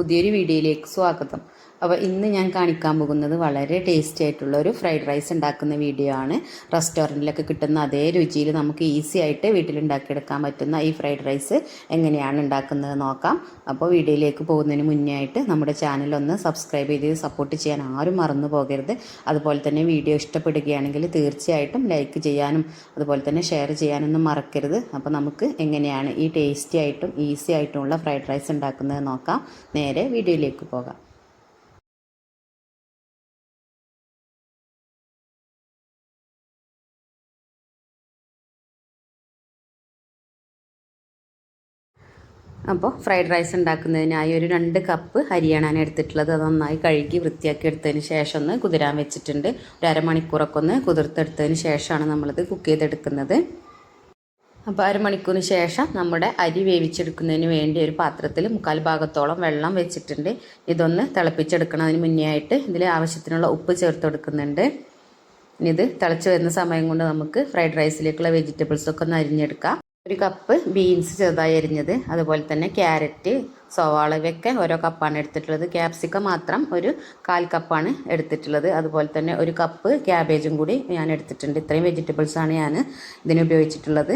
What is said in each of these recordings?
പുതിയൊരു വീഡിയോയിലേക്ക് സ്വാഗതം. അപ്പോൾ ഇന്ന് ഞാൻ കാണിക്കാൻ പോകുന്നത് വളരെ ടേസ്റ്റി ആയിട്ടുള്ള ഒരു ഫ്രൈഡ് റൈസ് ഉണ്ടാക്കുന്ന വീഡിയോ ആണ്. റെസ്റ്റോറന്റിലൊക്കെ കിട്ടുന്ന അതേ രുചിയിൽ നമുക്ക് ഈസി ആയിട്ട് വീട്ടിലുണ്ടാക്കിയെടുക്കാൻ പറ്റുന്ന ഈ ഫ്രൈഡ് റൈസ് എങ്ങനെയാണ് ഉണ്ടാക്കുന്നത് നോക്കാം. അപ്പോൾ വീഡിയോയിലേക്ക് പോകുന്നതിന് മുന്നേ ആയിട്ട് നമ്മുടെ ചാനൽ ഒന്ന് സബ്സ്ക്രൈബ് ചെയ്ത് സപ്പോർട്ട് ചെയ്യാൻ ആരും മറന്നു പോകരുത്. അതുപോലെ തന്നെ വീഡിയോ ഇഷ്ടപ്പെടുകയാണെങ്കിൽ തീർച്ചയായിട്ടും ലൈക്ക് ചെയ്യാനും അതുപോലെ തന്നെ ഷെയർ ചെയ്യാനൊന്നും മറക്കരുത്. അപ്പോൾ നമുക്ക് എങ്ങനെയാണ് ഈ ടേസ്റ്റി ആയിട്ടും ഈസി ആയിട്ടുമുള്ള ഫ്രൈഡ് റൈസ് ഉണ്ടാക്കുന്നത് നോക്കാം. നേരെ വീഡിയോയിലേക്ക് പോകാം. അപ്പോൾ ഫ്രൈഡ് റൈസ് ഉണ്ടാക്കുന്നതിനായി ഒരു രണ്ട് കപ്പ് അരിയാണ് എടുത്തിട്ടുള്ളത്. അത് നന്നായി കഴുകി വൃത്തിയാക്കി എടുത്തതിന് ശേഷം ഒന്ന് കുതിരാൻ വെച്ചിട്ടുണ്ട്. ഒരു അരമണിക്കൂറൊക്കെ ഒന്ന് കുതിർത്തെടുത്തതിന് ശേഷമാണ് നമ്മളിത് കുക്ക് ചെയ്തെടുക്കുന്നത്. അപ്പോൾ അരമണിക്കൂറിന് ശേഷം നമ്മുടെ അരി വേവിച്ചെടുക്കുന്നതിന് വേണ്ടി ഒരു പാത്രത്തിൽ മുക്കാൽ ഭാഗത്തോളം വെള്ളം വെച്ചിട്ടുണ്ട്. ഇതൊന്ന് തിളപ്പിച്ചെടുക്കണം. അതിന് മുന്നേ ആയിട്ട് ഇതിൽ ആവശ്യത്തിനുള്ള ഉപ്പ് ചേർത്ത് കൊടുക്കുന്നുണ്ട്. ഇനി ഇത് തിളച്ച് വരുന്ന സമയം കൊണ്ട് നമുക്ക് ഫ്രൈഡ് റൈസിലേക്കുള്ള വെജിറ്റബിൾസൊക്കെ ഒന്ന് അരിഞ്ഞെടുക്കാം. ഒരു കപ്പ് ബീൻസ് ചെറുതായി അരിഞ്ഞത് അതുപോലെ തന്നെ ക്യാരറ്റ് സവാള ഇവയൊക്കെ ഓരോ കപ്പാണ് എടുത്തിട്ടുള്ളത്. ക്യാപ്സിക്കം മാത്രം ഒരു കാൽ കപ്പാണ് എടുത്തിട്ടുള്ളത്. അതുപോലെ തന്നെ ഒരു കപ്പ് ക്യാബേജും കൂടി ഞാൻ എടുത്തിട്ടുണ്ട്. ഇത്രയും വെജിറ്റബിൾസാണ് ഞാൻ ഇതിന് ഉപയോഗിച്ചിട്ടുള്ളത്.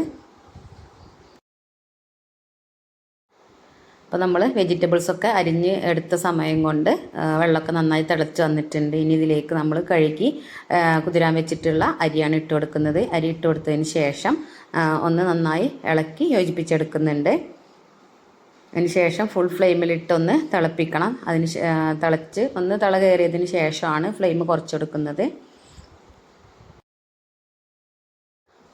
അപ്പോൾ നമ്മൾ വെജിറ്റബിൾസൊക്കെ അരിഞ്ഞ് എടുത്ത സമയം കൊണ്ട് വെള്ളമൊക്കെ നന്നായി തിളച്ച് വന്നിട്ടുണ്ട്. ഇനി ഇതിലേക്ക് നമ്മൾ കഴുകി കുതിരാൻ വെച്ചിട്ടുള്ള അരിയാണ് ഇട്ട് കൊടുക്കുന്നത്. അരി ഇട്ട് കൊടുത്തതിന് ശേഷം ഒന്ന് നന്നായി ഇളക്കി യോജിപ്പിച്ചെടുക്കുന്നുണ്ട്. അതിന് ശേഷം ഫുൾ ഫ്ലെയിമിലിട്ടൊന്ന് തിളപ്പിക്കണം. അതിന് തിളച്ച് ഒന്ന് തിള കയറിയതിന് ശേഷമാണ് ഫ്ലെയിം കുറച്ചെടുക്കുന്നത്.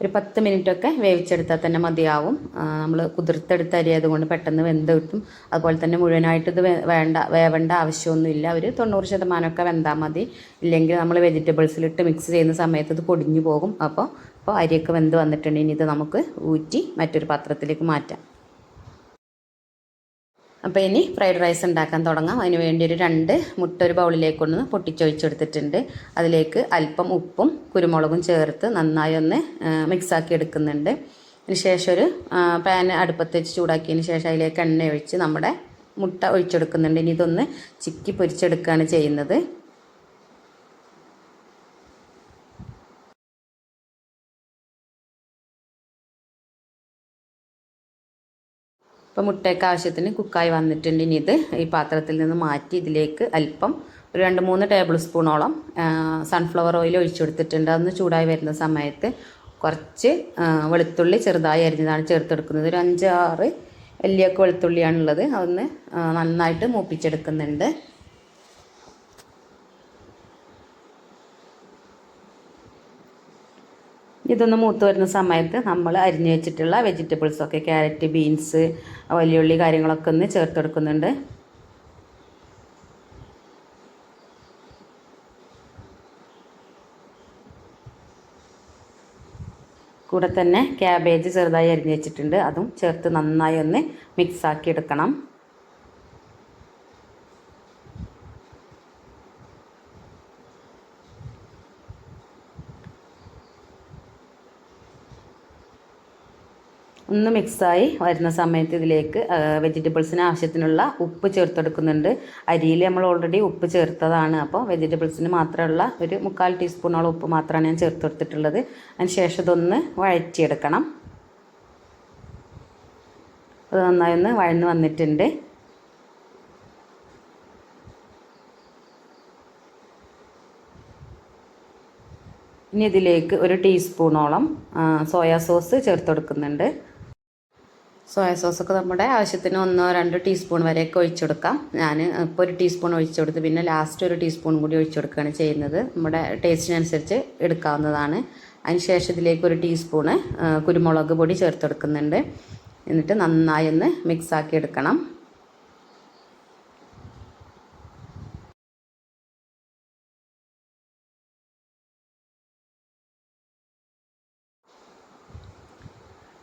ഒരു പത്ത് മിനിറ്റൊക്കെ വേവിച്ചെടുത്താൽ തന്നെ മതിയാവും. നമ്മൾ കുതിർത്തെടുത്ത അരി ആയതുകൊണ്ട് പെട്ടെന്ന് വെന്ത് കിട്ടും. അതുപോലെ തന്നെ മുഴുവനായിട്ട് ഇത് വേണ്ട വേവേണ്ട ആവശ്യമൊന്നുമില്ല. ഒരു തൊണ്ണൂറ് ശതമാനമൊക്കെ വെന്താൽ മതി. ഇല്ലെങ്കിൽ നമ്മൾ വെജിറ്റബിൾസിലിട്ട് മിക്സ് ചെയ്യുന്ന സമയത്ത് ഇത് പൊടിഞ്ഞു പോകും. അപ്പോൾ അപ്പോൾ അരിയൊക്കെ വെന്ത് വന്നിട്ടുണ്ടെങ്കിൽ ഇനി ഇത് നമുക്ക് ഊറ്റി മറ്റൊരു പാത്രത്തിലേക്ക് മാറ്റാം. അപ്പോൾ ഇനി ഫ്രൈഡ് റൈസ് ഉണ്ടാക്കാൻ തുടങ്ങാം. അതിന് വേണ്ടി ഒരു രണ്ട് മുട്ട ഒരു ബൗളിലേക്കൊന്ന് പൊട്ടിച്ചൊഴിച്ചെടുത്തിട്ടുണ്ട്. അതിലേക്ക് അല്പം ഉപ്പും കുരുമുളകും ചേർത്ത് നന്നായി ഒന്ന് മിക്സാക്കി എടുക്കുന്നുണ്ട്. അതിന് ശേഷം ഒരു പാൻ അടുപ്പത്ത് വെച്ച് ചൂടാക്കിയതിന് ശേഷം അതിലേക്ക് എണ്ണ ഒഴിച്ച് നമ്മുടെ മുട്ട ഒഴിച്ചെടുക്കുന്നുണ്ട്. ഇനി ഇതൊന്ന് ചിക്കി പൊരിച്ചെടുക്കുകയാണ് ചെയ്യുന്നത്. ഇപ്പോൾ മുട്ടയ്ക്ക് ആവശ്യത്തിന് കുക്കായി വന്നിട്ടുണ്ട്. ഇനി ഇത് ഈ പാത്രത്തിൽ നിന്ന് മാറ്റി ഇതിലേക്ക് അല്പം ഒരു രണ്ട് മൂന്ന് ടേബിൾ സ്പൂണോളം സൺഫ്ലവർ ഓയിൽ ഒഴിച്ചു കൊടുത്തിട്ടുണ്ട്. അതൊന്ന് ചൂടായി വരുന്ന സമയത്ത് കുറച്ച് വെളുത്തുള്ളി ചെറുതായി അരിഞ്ഞതാണ് ചേർത്തെടുക്കുന്നത്. ഒരു അഞ്ചാറ് എല്ലിയൊക്കെ വെളുത്തുള്ളിയാണുള്ളത്. അതൊന്ന് നന്നായിട്ട് മൂപ്പിച്ചെടുക്കുന്നുണ്ട്. ഇതൊന്ന് മൂത്ത് വരുന്ന സമയത്ത് നമ്മൾ അരിഞ്ഞു വെച്ചിട്ടുള്ള വെജിറ്റബിൾസൊക്കെ ക്യാരറ്റ് ബീൻസ് വലിയുള്ളി കാര്യങ്ങളൊക്കെ ഒന്ന് ചേർത്തെടുക്കുന്നുണ്ട്. കൂടെ തന്നെ ക്യാബേജ് ചെറുതായി അരിഞ്ഞ് വെച്ചിട്ടുണ്ട്. അതും ചേർത്ത് നന്നായി ഒന്ന് മിക്സാക്കി എടുക്കണം. ഒന്ന് മിക്സായി വരുന്ന സമയത്ത് ഇതിലേക്ക് വെജിറ്റബിൾസിന് ആവശ്യത്തിനുള്ള ഉപ്പ് ചേർത്തെടുക്കുന്നുണ്ട്. അരിയിൽ നമ്മൾ ഓൾറെഡി ഉപ്പ് ചേർത്തതാണ്. അപ്പോൾ വെജിറ്റബിൾസിന് മാത്രമുള്ള ഒരു മുക്കാൽ ടീസ്പൂണോളം ഉപ്പ് മാത്രമാണ് ഞാൻ ചേർത്തെടുത്തിട്ടുള്ളത്. അതിന് ശേഷം ഇതൊന്ന് വഴറ്റിയെടുക്കണം. അത് നന്നായി ഒന്ന് വഴന്ന് വന്നിട്ടുണ്ട്. ഇനി ഇതിലേക്ക് ഒരു ടീസ്പൂണോളം സോയാ സോസ് ചേർത്ത് കൊടുക്കുന്നുണ്ട് സോയ സോസൊക്കെ നമ്മുടെ ആവശ്യത്തിന് ഒന്നോ രണ്ടോ ടീസ്പൂൺ വരെയൊക്കെ ഒഴിച്ചു കൊടുക്കാം ഞാൻ ഇപ്പോൾ ഒരു ടീസ്പൂൺ ഒഴിച്ചു കൊടുത്ത് പിന്നെ ലാസ്റ്റ് ഒരു ടീസ്പൂൺ കൂടി ഒഴിച്ചു കൊടുക്കുകയാണ് ചെയ്യുന്നത്. നമ്മുടെ ടേസ്റ്റിനനുസരിച്ച് എടുക്കാവുന്നതാണ്. അതിനുശേഷം ഇതിലേക്ക് ഒരു ടീസ്പൂണ് കുരുമുളക് പൊടി ചേർത്ത് കൊടുക്കുന്നുണ്ട് എന്നിട്ട് നന്നായി ഒന്ന് മിക്സാക്കി എടുക്കണം.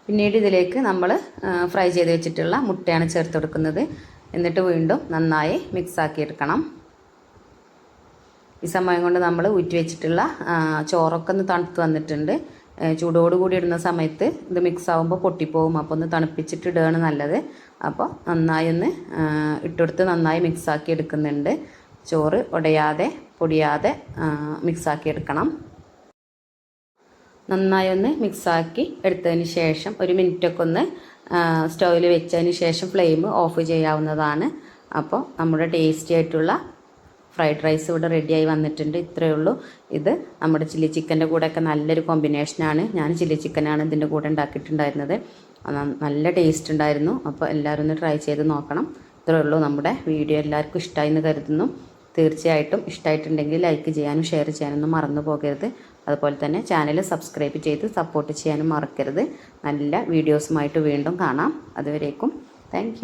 പിന്നീട് ഇതിലേക്ക് നമ്മൾ ഫ്രൈ ചെയ്ത് വെച്ചിട്ടുള്ള മുട്ടയാണ് ചേർത്ത് കൊടുക്കുന്നത്. എന്നിട്ട് വീണ്ടും നന്നായി മിക്സാക്കി എടുക്കണം. ഈ സമയം കൊണ്ട് നമ്മൾ ഊറ്റി വെച്ചിട്ടുള്ള ചോറൊക്കെ ഒന്ന് തണുത്ത് വന്നിട്ടുണ്ട്. ചൂടോടുകൂടി ഇടുന്ന സമയത്ത് ഇത് മിക്സ് ആകുമ്പോൾ പൊട്ടിപ്പോകും അപ്പോൾ ഒന്ന് തണുപ്പിച്ചിട്ട് ഇടുകയാണ് നല്ലത്. അപ്പോൾ നന്നായി ഒന്ന് ഇട്ടെടുത്ത് നന്നായി മിക്സാക്കി എടുക്കുന്നുണ്ട്. ചോറ് ഉടയാതെ പൊടിയാതെ മിക്സാക്കി എടുക്കണം. നന്നായി ഒന്ന് മിക്സാക്കി എടുത്തതിന് ശേഷം ഒരു മിനിറ്റൊക്കെ ഒന്ന് സ്റ്റൗവിൽ വെച്ചതിന് ശേഷം ഫ്ലെയിം ഓഫ് ചെയ്യാവുന്നതാണ്. അപ്പോൾ നമ്മുടെ ടേസ്റ്റി ആയിട്ടുള്ള ഫ്രൈഡ് റൈസ് ഇവിടെ റെഡിയായി വന്നിട്ടുണ്ട്. ഇത്രയേ ഉള്ളൂ. ഇത് നമ്മുടെ ചില്ലി ചിക്കന്റെ കൂടെയൊക്കെ നല്ലൊരു കോമ്പിനേഷനാണ് ഞാൻ ചില്ലി ചിക്കനാണ് ഇതിന്റെ കൂടെ ഉണ്ടാക്കിയിട്ടുണ്ടായിരുന്നത്. നല്ല ടേസ്റ്റ് ഉണ്ടായിരുന്നു. അപ്പോൾ എല്ലാവരും ഒന്ന് ട്രൈ ചെയ്ത് നോക്കണം. ഇത്രയേ ഉള്ളൂ നമ്മുടെ വീഡിയോ. എല്ലാവർക്കും ഇഷ്ടമായി എന്ന് കരുതുന്നു. തീർച്ചയായിട്ടും ഇഷ്ടമായിട്ടുണ്ടെങ്കിൽ ലൈക്ക് ചെയ്യാനും ഷെയർ ചെയ്യാനൊന്നും മറന്നു പോകരുത്. അതുപോലെ തന്നെ ചാനൽ സബ്സ്ക്രൈബ് ചെയ്ത് സപ്പോർട്ട് ചെയ്യാനും മറക്കരുത്. നല്ല വീഡിയോസുമായിട്ട് വീണ്ടും കാണാം. അതുവരേക്കും താങ്ക്